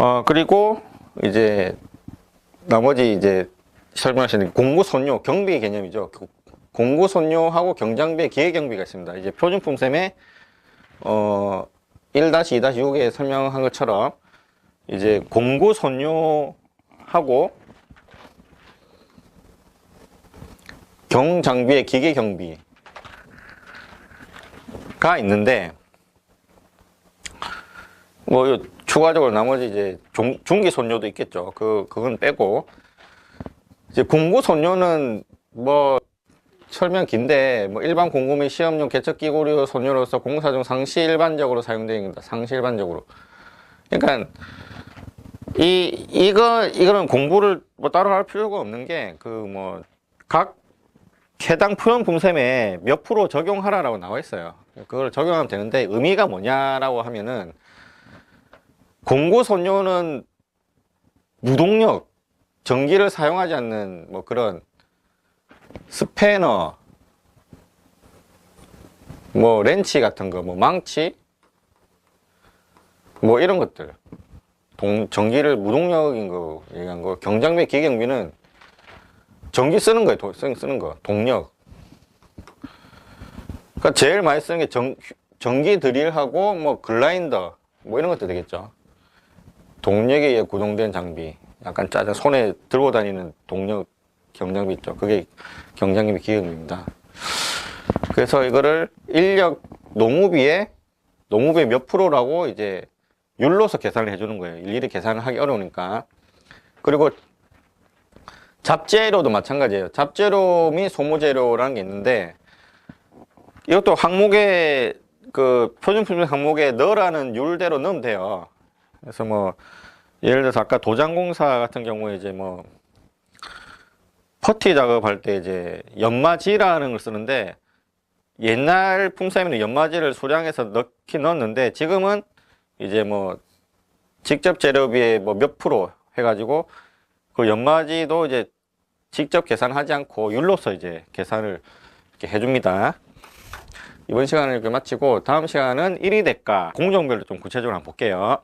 어, 그리고 이제 나머지 이제 설명하시는 공구선료 경비 개념이죠. 그 공구선료하고 경장비 기계 경비가 있습니다. 이제 표준품 셈에 어 1-2-6에 설명한 것처럼 이제 공구선료하고 경장비의 기계 경비가 있는데 뭐 요- 추가적으로 나머지 이제 중, 중기 손료도 있겠죠. 그 그건 빼고 이제 공구 손료는 뭐 설명 긴데 뭐 일반 공구 및 시험용 개척 기구류 손료로서 공사 중 상시 일반적으로 사용되는 상시 일반적으로. 그러니까 이 이거 이거는 공부를 뭐 따로 할 필요가 없는 게 그 뭐 각 해당 표현 분셈에 몇 프로 적용하라라고 나와 있어요. 그걸 적용하면 되는데 의미가 뭐냐라고 하면은 선료는 무동력 전기를 사용하지 않는 뭐 그런 스패너 뭐 렌치 같은 거 뭐 망치 뭐 이런 것들. 동, 전기를 무동력인 거 얘기한 거. 경장비 기경비는 전기 쓰는 거예요. 도- 쓰는 거. 동력. 그러니까 제일 많이 쓰는 게 전, 전기 드릴하고 뭐 글라인더 뭐 이런 것도 되겠죠 동력에 의해 구동된 장비 약간 짜장 손에 들고 다니는 동력 경장비 있죠. 그게 경장비 기금입니다. 그래서 이거를 인력 농우비에 농우비의 몇 프로라고 이제 율로서 계산을 해주는 거예요. 일일이 계산을 하기 어려우니까. 그리고 잡재료도 마찬가지예요. 잡재료 및 소모재료라는 게 있는데 이것도 항목에 그 표준 품질 항목에 넣으라는 율대로 넣으면 돼요 그래서 뭐 예를 들어서 아까 도장공사 같은 경우에 이제 뭐 퍼티 작업할 때 이제 연마지라는 걸 쓰는데 옛날 품셈에는 연마지를 수량해서 넣긴 넣었는데 지금은 이제 뭐 직접 재료비에 뭐 몇 프로 해가지고 그 연마지도 이제 직접 계산하지 않고 율로서 이제 계산을 이렇게 해줍니다. 이번 시간을 이렇게 마치고 다음 시간은 1위 대가 공정별로 좀 구체적으로 한번 볼게요.